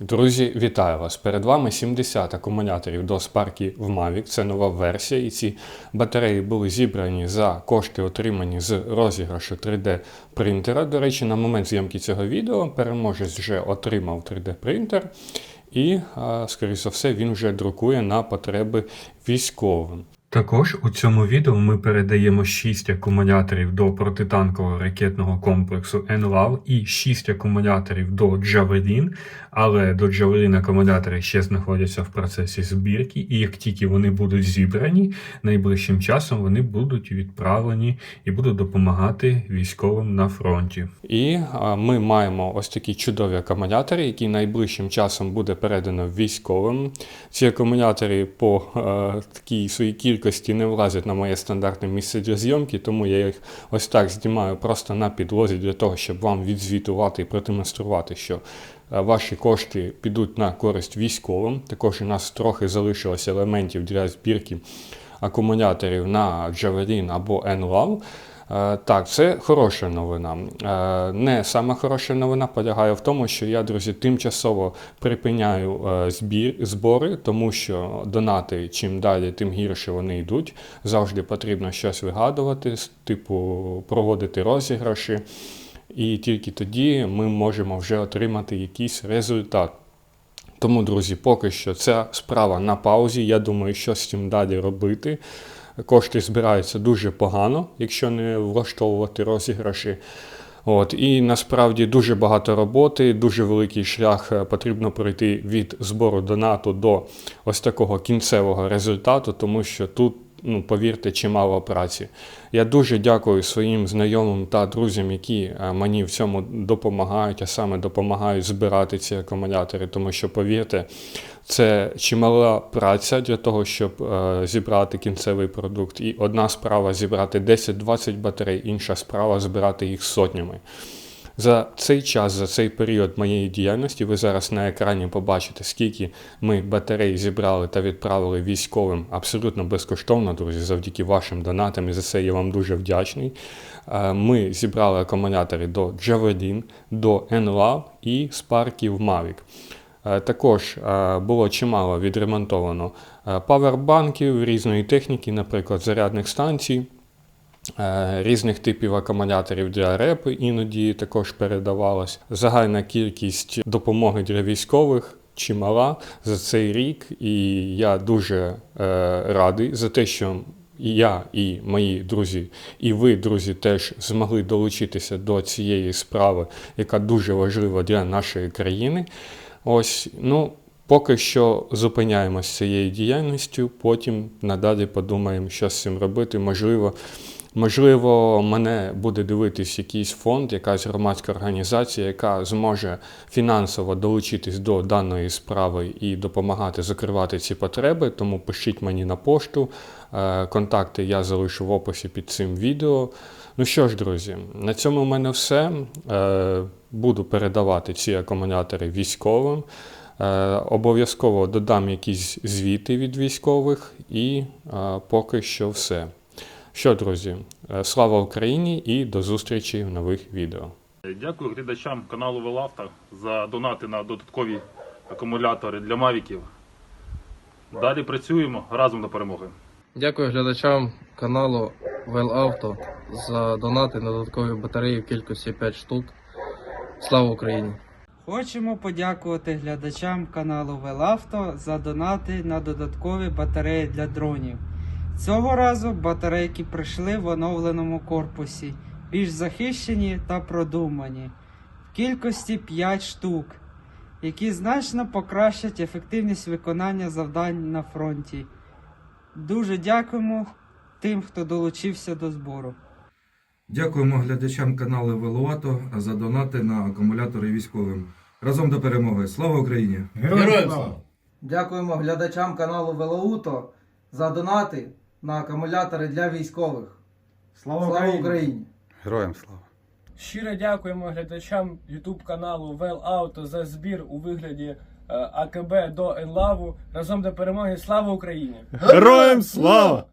Друзі, вітаю вас! Перед вами 70 акумуляторів до Sparky в Mavic. Це нова версія, і ці батареї були зібрані за кошти, отримані з розіграшу 3D принтера. До речі, на момент зйомки цього відео переможець вже отримав 3D принтер, і, а, скоріш за все, він вже друкує на потреби військовим. Також у цьому відео ми передаємо 6 акумуляторів до протитанкового ракетного комплексу НЛАВ і 6 акумуляторів до Javelin, але до Javelin акумулятори ще знаходяться в процесі збірки, і як тільки вони будуть зібрані, найближчим часом вони будуть відправлені і будуть допомагати військовим на фронті. І ми маємо ось такі чудові акумулятори, які найближчим часом буде передано військовим. Ці акумулятори по е, такій своїй кількості не влазять на моє стандартне місце для зйомки, тому я їх ось так знімаю просто на підлозі для того, щоб вам відзвітувати і продемонструвати, що е, ваші кошти підуть на користь військовим. Також у нас трохи залишилось елементів для збірки акумуляторів на Javelin або NLAV. Е, Так, це хороша новина. Е, Не сама хороша новина полягає в тому, що я, друзі, тимчасово припиняю е, збір, збори, тому що донати чим далі, тим гірше вони йдуть. Завжди потрібно щось вигадувати, типу проводити розіграші, і тільки тоді ми можемо вже отримати якийсь результат. Тому, друзі, поки що ця справа на паузі. Я думаю, що з цим далі робити. Кошти збираються дуже погано, якщо не влаштовувати розіграші. От, і насправді дуже багато роботи, дуже великий шлях е, потрібно пройти від збору донату до ось такого кінцевого результату, тому що тут, ну, повірте, чимало праці. Я дуже дякую своїм знайомим та друзям, які е, мені в цьому допомагають, а саме допомагають збирати ці акумулятори, тому що, повірте, це чимала праця для того, щоб е, зібрати кінцевий продукт. І одна справа зібрати 10-20 батарей, інша справа збирати їх сотнями. За цей час, за цей період моєї діяльності, ви зараз на екрані побачите, скільки ми батарей зібрали та відправили військовим абсолютно безкоштовно, друзі, завдяки вашим донатам. І за це я вам дуже вдячний. Е, Ми зібрали акумулятори до Javelin, до NLAV і Sparky в Mavic. Е, Також е, було чимало відремонтовано павербанків різної техніки, наприклад, зарядних станцій, різних типів акумуляторів для РЕП іноді також передавалась. Загальна кількість допомоги для військових чимала за цей рік, і я дуже е, радий за те, що і я, і мої друзі, і ви, друзі, теж змогли долучитися до цієї справи, яка дуже важлива для нашої країни. Ось, ну, поки що зупиняємося цією діяльністю, потім надалі подумаємо, що з цим робити. Можливо, можливо, мене буде дивитись якийсь фонд, якась громадська організація, яка зможе фінансово долучитись до даної справи і допомагати закривати ці потреби. Тому пишіть мені на пошту. Е, Контакти я залишу в описі під цим відео. Ну що ж, друзі, на цьому в мене все. Е, Буду передавати ці акумулятори військовим. Е, Обов'язково додам якісь звіти від військових, і поки що все. Що, друзі, е, слава Україні і до зустрічі в нових відео. Дякую глядачам каналу Велавта за донати на додаткові акумулятори для мавіків. Далі працюємо разом до перемоги. Дякую глядачам каналу Well Auto за донати на додаткові батареї в кількості 5 штук. Слава Україні! Хочемо подякувати глядачам каналу Велавто за донати на додаткові батареї для дронів. Цього разу батарейки прийшли в оновленому корпусі, більш захищені та продумані, в кількості 5 штук, які значно покращать ефективність виконання завдань на фронті. Дуже дякуємо тим, хто долучився до збору. Дякуємо глядачам каналу Велуато за донати на акумулятори військовим. Разом до перемоги. Слава Україні! Героям слава! Дякуємо глядачам каналу Велоуто за донати на акумулятори для військових. Слава, Україні! Героям слава! Щиро дякуємо глядачам YouTube каналу Well Auto за збір у вигляді е, АКБ до Енлаву. Разом до перемоги. Слава Україні! Героям слава!